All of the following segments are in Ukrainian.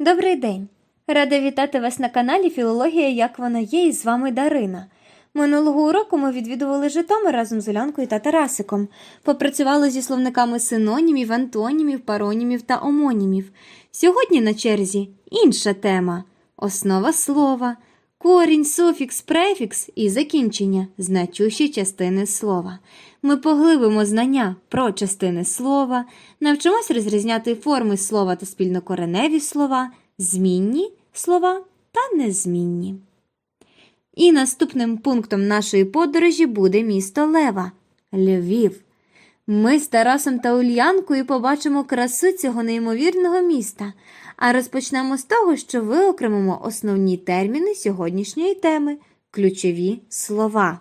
Добрий день! Рада вітати вас на каналі Філологія, як вона є, і з вами Дарина. Минулого уроку ми відвідували Житомир разом з Улянкою та Тарасиком. Попрацювали зі словниками синонімів, антонімів, паронімів та омонімів. Сьогодні на черзі інша тема основа слова, корінь, суфікс, префікс і закінчення значущі частини слова. Ми поглибимо знання про частини слова, навчимось розрізняти форми слова та спільнокореневі слова, змінні слова та незмінні. І наступним пунктом нашої подорожі буде місто Лева Львів. Ми з Тарасом та Ульянкою побачимо красу цього неймовірного міста, а розпочнемо з того, що виокремимо основні терміни сьогоднішньої теми ключові слова.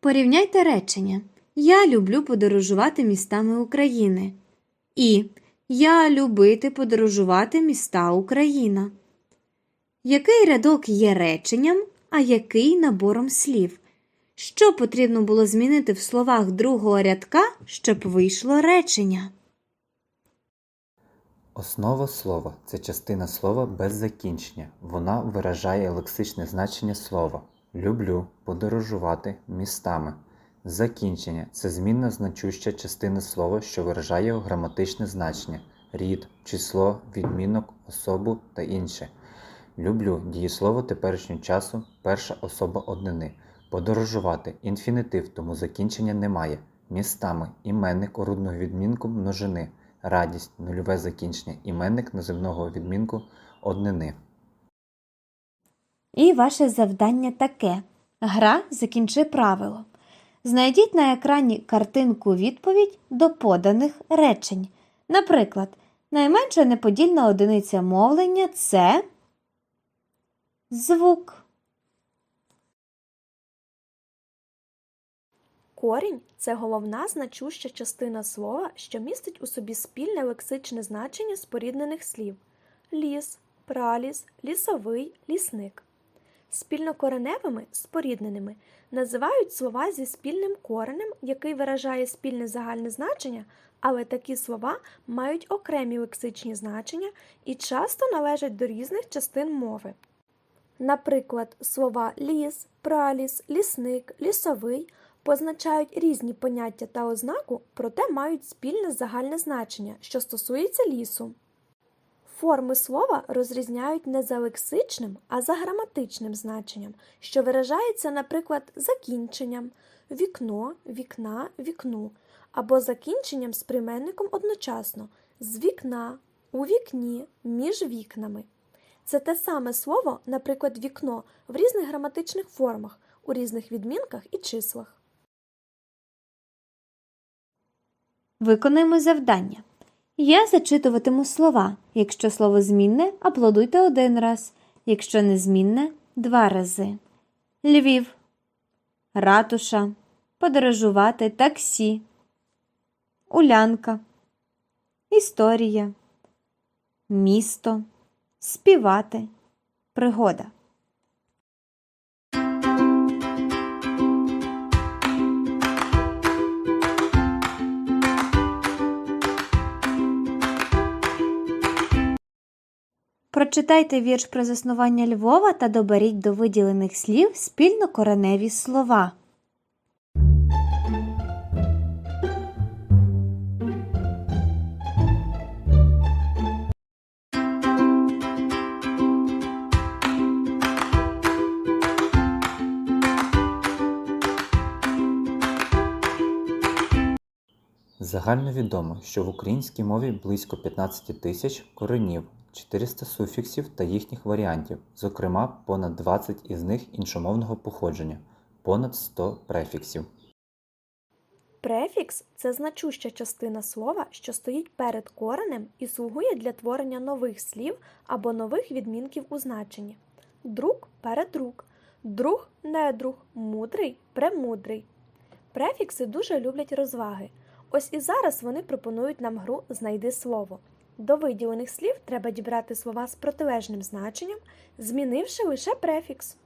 Порівняйте речення. Я люблю подорожувати містами України. І Я любити подорожувати міста Україна. Який рядок є реченням, а який набором слів? Що потрібно було змінити в словах другого рядка, щоб вийшло речення? Основа слова це частина слова без закінчення. Вона виражає лексичне значення слова. Люблю подорожувати містами. Закінчення це змінна значуща частина слова, що виражає його граматичне значення рід, число, відмінок, особу та інше. Люблю дієслово теперішнього часу, перша особа однини. Подорожувати інфінітив, тому закінчення немає. Містами іменник орудного відмінку множини. Радість нульове закінчення іменник називного відмінку однини. І ваше завдання таке: гра закінчи правило. Знайдіть на екрані картинку відповідь до поданих речень. Наприклад, найменша неподільна одиниця мовлення це звук. Корінь це головна значуща частина слова, що містить у собі спільне лексичне значення споріднених слів ліс, праліс, лісовий, лісник. Спільнокореневими спорідненими називають слова зі спільним коренем, який виражає спільне загальне значення, але такі слова мають окремі лексичні значення і часто належать до різних частин мови. Наприклад, слова ліс, праліс, лісник, лісовий позначають різні поняття та ознаку, проте мають спільне загальне значення, що стосується лісу. Форми слова розрізняють не за лексичним, а за граматичним значенням, що виражається, наприклад, закінченням вікно, вікна, вікну, або закінченням з прийменником одночасно з вікна, у вікні, між вікнами. Це те саме слово, наприклад, вікно в різних граматичних формах, у різних відмінках і числах. Виконуємо завдання. Я зачитуватиму слова. Якщо слово змінне, аплодуйте один раз. Якщо незмінне два рази. Львів, ратуша, подорожувати, таксі, улянка, історія, місто, співати, пригода. Прочитайте вірш про заснування Львова та доберіть до виділених слів спільно кореневі слова. Загальновідомо, що в українській мові близько 15 тисяч коренів, 400 суфіксів та їхніх варіантів, зокрема понад 20 із них іншомовного походження, понад 100 префіксів. Префікс це значуща частина слова, що стоїть перед коренем і слугує для творення нових слів або нових відмінків у значенні. Друг передруг, друг недруг, мудрий премудрий. Префікси дуже люблять розваги. Ось і зараз вони пропонують нам гру Знайди слово. До виділених слів треба дібрати слова з протилежним значенням, змінивши лише префікс.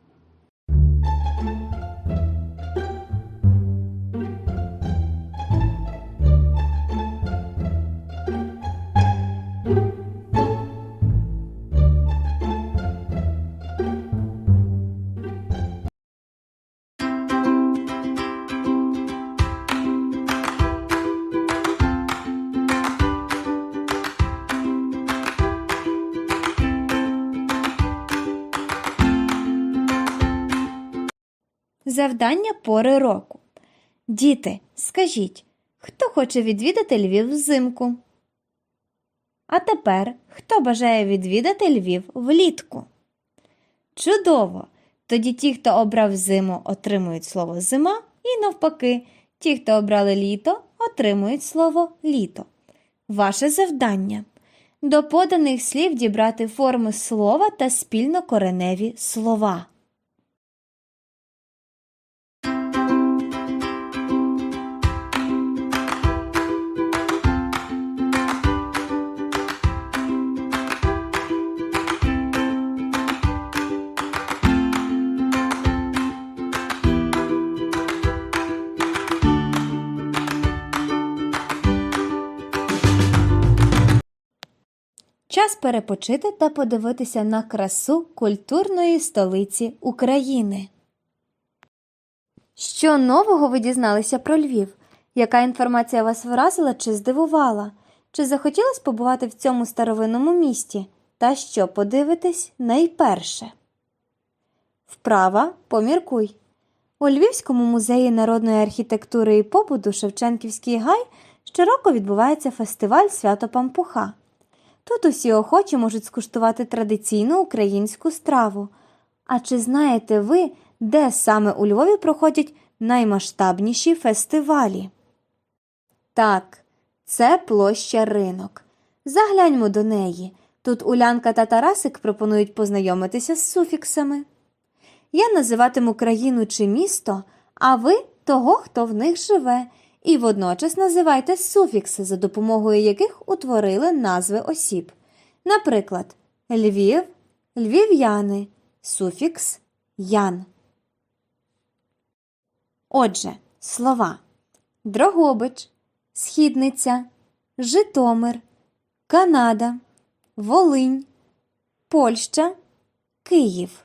Завдання пори року. Діти, скажіть, хто хоче відвідати Львів взимку? А тепер хто бажає відвідати Львів влітку? Чудово! Тоді ті, хто обрав зиму, отримують слово зима, і навпаки, ті, хто обрали літо, отримують слово літо. Ваше завдання до поданих слів дібрати форми слова та спільнокореневі слова. Час перепочити та подивитися на красу культурної столиці України. Що нового ви дізналися про Львів? Яка інформація вас вразила чи здивувала? Чи захотілось побувати в цьому старовинному місті? Та що подивитись найперше? Вправа поміркуй. У Львівському музеї народної архітектури і побуту Шевченківський гай щороку відбувається фестиваль Свято Пампуха. Тут усі охочі можуть скуштувати традиційну українську страву. А чи знаєте ви, де саме у Львові проходять наймасштабніші фестивалі? Так, це площа ринок. Загляньмо до неї. Тут Улянка та Тарасик пропонують познайомитися з суфіксами. Я називатиму країну чи місто, а ви того, хто в них живе, і водночас називайте суфікси, за допомогою яких утворили назви осіб. Наприклад, Львів, львів'яни, суфікс ян. Отже, слова Дрогобич, Східниця, Житомир, Канада, Волинь, Польща, Київ.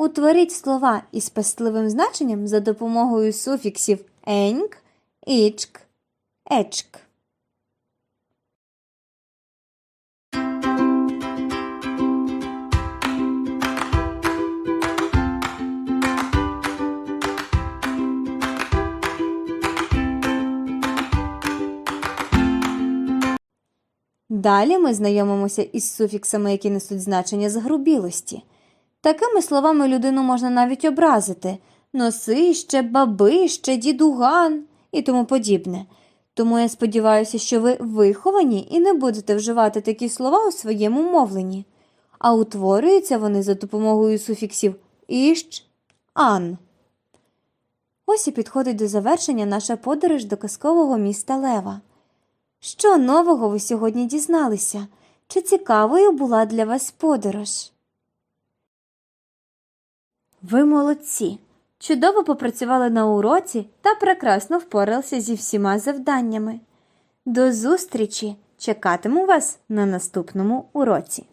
Утворіть слова із пестливим значенням за допомогою суфіксів еньк, ічк, ечк. Далі ми знайомимося із суфіксами, які несуть значення згрубілості. Такими словами людину можна навіть образити носище, бабище, дідуган і тому подібне. Тому я сподіваюся, що ви виховані і не будете вживати такі слова у своєму мовленні, а утворюються вони за допомогою суфіксів іщ, ан. Ось і підходить до завершення наша подорож до казкового міста Лева. Що нового ви сьогодні дізналися? Чи цікавою була для вас подорож? Ви молодці! Чудово попрацювали на уроці та прекрасно впоралися зі всіма завданнями. До зустрічі! Чекатиму вас на наступному уроці.